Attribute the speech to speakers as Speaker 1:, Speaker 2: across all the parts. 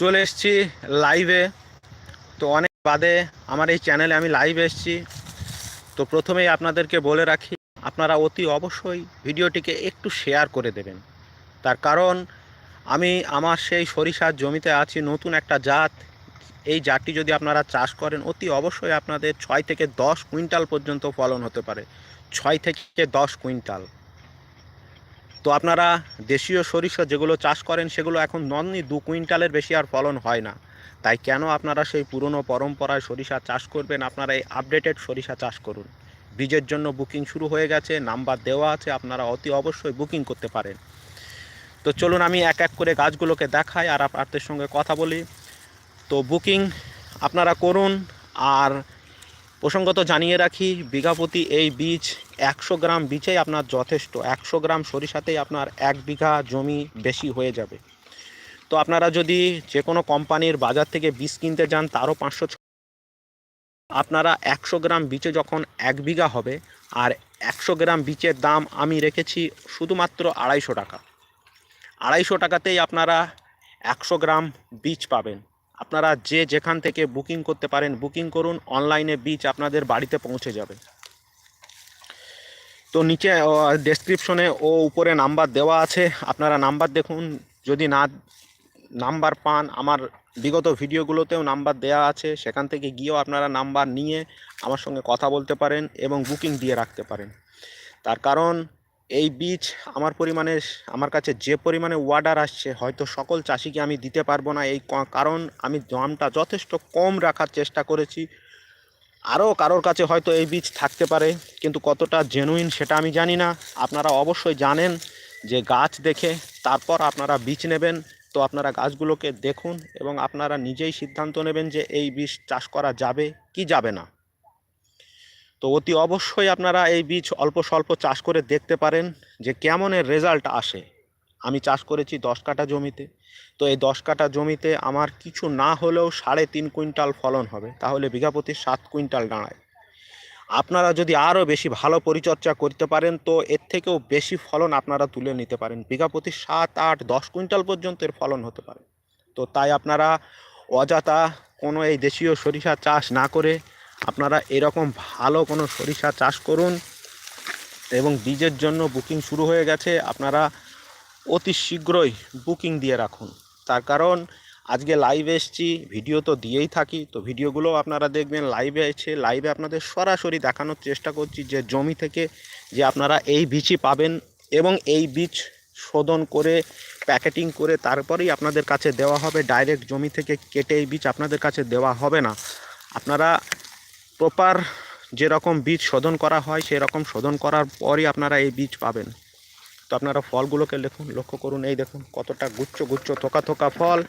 Speaker 1: চলে এসেছি লাইভে তো অনেক বাদে আমার এই চ্যানেলে আমি লাইভ এসেছি। তো প্রথমেই আপনাদেরকে বলে রাখি, আপনারা অতি অবশ্যই ভিডিওটিকে একটু শেয়ার করে দেবেন। তার কারণ, আমি আমার সেই সরিষার জমিতে আছি, নতুন একটা জাত। এই জাতটি যদি আপনারা চাষ করেন, অতি অবশ্যই আপনাদের ছয় থেকে দশ কুইন্টাল পর্যন্ত ফলন হতে পারে। ছয় থেকে দশ কুইন্টাল। তো আপনারা দেশীয় সরিষা যেগুলো চাষ করেন, সেগুলো এখন নননি দু কুইন্টালের বেশি আর ফলন হয় না। তাই কেন আপনারা সেই পুরনো পরম্পরায় সরিষা চাষ করবেন? আপনারা এই আপডেটেড সরিষা চাষ করুন। বীজের জন্য বুকিং শুরু হয়ে গেছে, নাম্বার দেওয়া আছে, আপনারা অতি অবশ্যই বুকিং করতে পারেন। তো চলুন আমি এক এক করে গাছগুলোকে দেখাই আর আপনাদের সঙ্গে কথা বলি। তো বুকিং আপনারা করুন, আর প্রসঙ্গত জানিয়ে রাখি, বিঘাপতি এই বীজ একশো গ্রাম বীজেই আপনার যথেষ্ট। একশো গ্রাম সরিষাতেই আপনার এক বিঘা জমি বেশি হয়ে যাবে। তো আপনারা যদি যে কোনো কোম্পানির বাজার থেকে বীজ কিনতে যান, তারও পাঁচশো আপনারা একশো গ্রাম বীজে যখন এক বিঘা হবে, আর একশো গ্রাম বীজের দাম আমি রেখেছি শুধুমাত্র আড়াইশো টাকা। আড়াইশো টাকাতেই আপনারা একশো গ্রাম বীজ পাবেন। আপনারা যে যেখান থেকে বুকিং করতে পারেন, বুকিং করুন, অনলাইনে বীজ আপনাদের বাড়িতে পৌঁছে যাবে। তো নিচে ডেসক্রিপশনে ও উপরে নাম্বার দেওয়া আছে। আপনারা নাম্বার দেখুন। যদি না নাম্বার পান, আমার বিগত ভিডিওগুলোতেও নাম্বার দেওয়া আছে। সেখান থেকে গিয়েও আপনারা নাম্বার নিয়ে আমার সঙ্গে কথা বলতে পারেন এবং বুকিং দিয়ে রাখতে পারেন। তার কারণ, এই বীজ আমার পরিমাণে, আমার কাছে যে পরিমাণে ওয়ার্ডার আসছে, হয়তো সকল চাষিকে আমি দিতে পারব না। এই কারণ আমি দামটা যথেষ্ট কম রাখার চেষ্টা করেছি। আরও কারোর কাছে হয়তো এই বীজ থাকতে পারে, কিন্তু কতটা জেনুইন সেটা আমি জানি না। আপনারা অবশ্যই জানেন যে গাছ দেখে, তারপর আপনারা বীজ নেবেন। তো আপনারা গাছগুলোকে দেখুন এবং আপনারা নিজেই সিদ্ধান্ত নেবেন যে এই বীজ চাষ করা যাবে কি যাবে না। তো অতি অবশ্যই আপনারা এই বীজ অল্প স্বল্প চাষ করে দেখতে পারেন যে কেমনের রেজাল্ট আসে। আমি চাষ করেছি দশ কাঠা জমিতে। তো এই দশ কাঠা জমিতে আমার কিছু না হলেও সাড়ে তিন কুইন্টাল ফলন হবে। তাহলে বিঘা প্রতি সাত কুইন্টাল দাঁড়ায়। আপনারা যদি আরও বেশি ভালো পরিচর্যা করতে পারেন, তো এর থেকেও বেশি ফলন আপনারা তুলে নিতে পারেন। বিঘা প্রতি সাত, আট, দশ কুইন্টাল পর্যন্ত এর ফলন হতে পারে। তো তাই আপনারা অযথা কোনো এই দেশীয় সরিষা চাষ না করে আপনারা এরকম ভালো কোনো সরিষা চাষ করুন এবং বীজের জন্য বুকিং শুরু হয়ে গেছে। আপনারা অতি শীঘ্রই বুকিং দিয়ে রাখুন। তার কারণ, আজকে লাইভে এসছি ভিডিও তো দিয়েই থাকি, তো ভিডিওগুলো আপনারা দেখবেন লাইভে এসে লাইভে আপনাদের সরাসরি দেখানোর চেষ্টা করছি যে জমি থেকে যে আপনারা এই বীজই পাবেন এবং এই বীজ শোধন করে, প্যাকেটিং করে তারপরেই আপনাদের কাছে দেওয়া হবে ডাইরেক্ট জমি থেকে কেটে এই বীজ আপনাদের কাছে দেওয়া হবে না। আপনারা প্রপার যেরকম বীজ শোধন করা হয়, সেরকম শোধন করার পরই আপনারা এই বীজ পাবেন। তো আপনারা ফলগুলোকে দেখুন, লক্ষ্য করুন, এই দেখুন কতটা গুচ্ছ গুচ্ছ, থোকা থোকা ফল।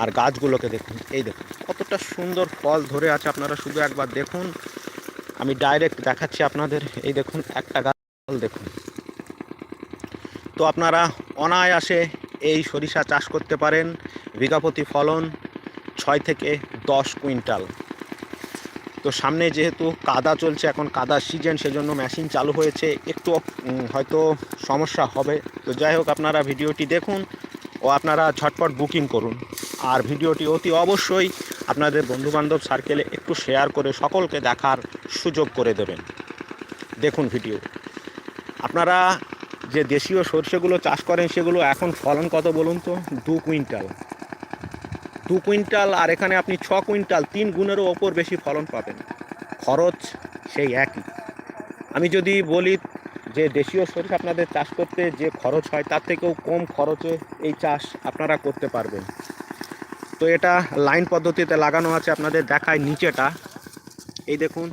Speaker 1: আর গাছগুলোকে দেখুন, এই দেখুন কতটা সুন্দর ফল ধরে আছে আপনারা শুধু একবার দেখুন। আমি ডাইরেক্ট দেখাচ্ছি আপনাদের, এই দেখুন একটা গাছ ফল দেখুন। তো আপনারা অনায়াসে এই সরিষা চাষ করতে পারেন বিঘাপতি ফলন ছয় থেকে দশ কুইন্টাল। তো সামনে যেহেতু কাদা চলছে, এখন কাদার সিজন সেজন্য মেশিন চালু হয়েছে, একটু হয়তো সমস্যা হবে। তো যাই হোক, আপনারা ভিডিওটি দেখুন ও আপনারা ঝটপট বুকিং করুন। আর ভিডিওটি অতি অবশ্যই আপনাদের বন্ধুবান্ধব সার্কেলে একটু শেয়ার করে সকলকে দেখার সুযোগ করে দেবেন। দেখুন ভিডিও আপনারা যে দেশীয় সর্ষেগুলো চাষ করেন, সেগুলো এখন ফলন কত বলুন তো? দু কুইন্টাল। দু কুইন্টাল আর এখানে আপনি ছ কুইন্টাল, তিন গুণেরও ওপর বেশি ফলন পাবেন। খরচ সেই একই। আমি যদি বলি যে দেশীয় সরিষা আপনাদের চাষ করতে যে খরচ হয়, তার থেকেও কম খরচে এই চাষ আপনারা করতে পারবেন। তো এটা লাইন পদ্ধতিতে লাগানো আছে আপনাদের দেখায় নিচেটা। এই দেখুন,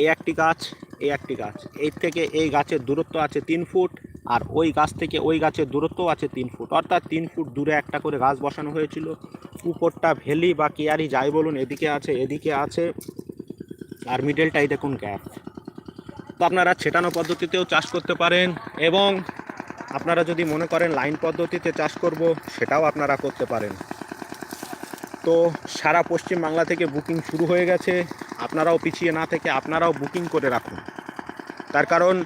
Speaker 1: এই একটি গাছ, এই একটি গাছ। এই থেকে এই গাছের দূরত্ব আছে তিন ফুট আর ওই গাছ থেকে ওই গাছের দূরত্ব আছে তিন ফুট। অর্থাৎ তিন ফুট দূরে একটা করে গাছ বসানো হয়েছিল। উপরটা ভেলি বা কেয়ারি যাই বলুন, এদিকে আছে এদিকে আছে, আর মিডলটাই দেখুন গ্যাপ তো আপনারা ছেটানো পদ্ধতিতেও চাষ করতে পারেন এবং আপনারা যদি মনে করেন লাইন পদ্ধতিতে চাষ করব, সেটাও আপনারা করতে পারেন। তো সারা পশ্চিম বাংলা থেকে বুকিং শুরু হয়ে গেছে। আপনারাও পিছিয়ে না থেকে আপনারাও বুকিং করে রাখুন। তার কারণ,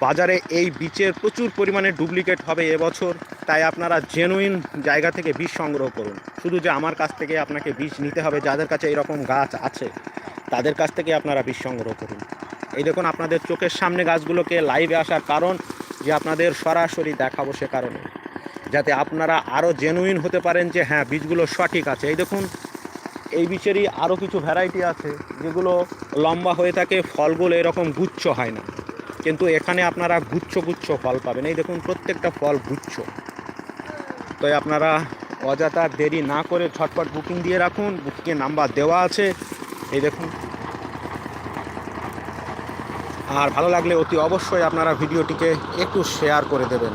Speaker 1: বাজারে এই বীজের প্রচুর পরিমাণে ডুপ্লিকেট হবে এবছর, তাই আপনারা জেনুইন জায়গা থেকে বীজ সংগ্রহ করুন। শুধু যে আমার কাছ থেকে আপনাকে বীজ নিতে হবে, যাদের কাছে এরকম গাছ আছে, তাদের কাছ থেকে আপনারা বীজ সংগ্রহ করুন। এই দেখুন আপনাদের চোখের সামনে গাছগুলোকে লাইভে আসার কারণ যে আপনাদের সরাসরি দেখাবো সে কারণে। যাতে আপনারা আরও জেনুইন হতে পারেন যে হ্যাঁ বীজগুলো সঠিক আছে। এই দেখুন, এই বীজেরই আরও কিছু ভ্যারাইটি আছে, যেগুলো লম্বা হয়ে থাকে, ফলগুলো এরকম গুচ্ছ হয় না। কিন্তু এখানে আপনারা গুচ্ছ গুচ্ছ ফল পাবেন। এই দেখুন, প্রত্যেকটা ফল গুচ্ছ। তো আপনারা অযথা দেরি না করে ঝটপট বুকিং দিয়ে রাখুন। বুকিংয়ে নাম্বার দেওয়া আছে। এই দেখুন আর ভালো লাগলে অতি অবশ্যই আপনারা ভিডিওটিকে একটু শেয়ার করে দেবেন।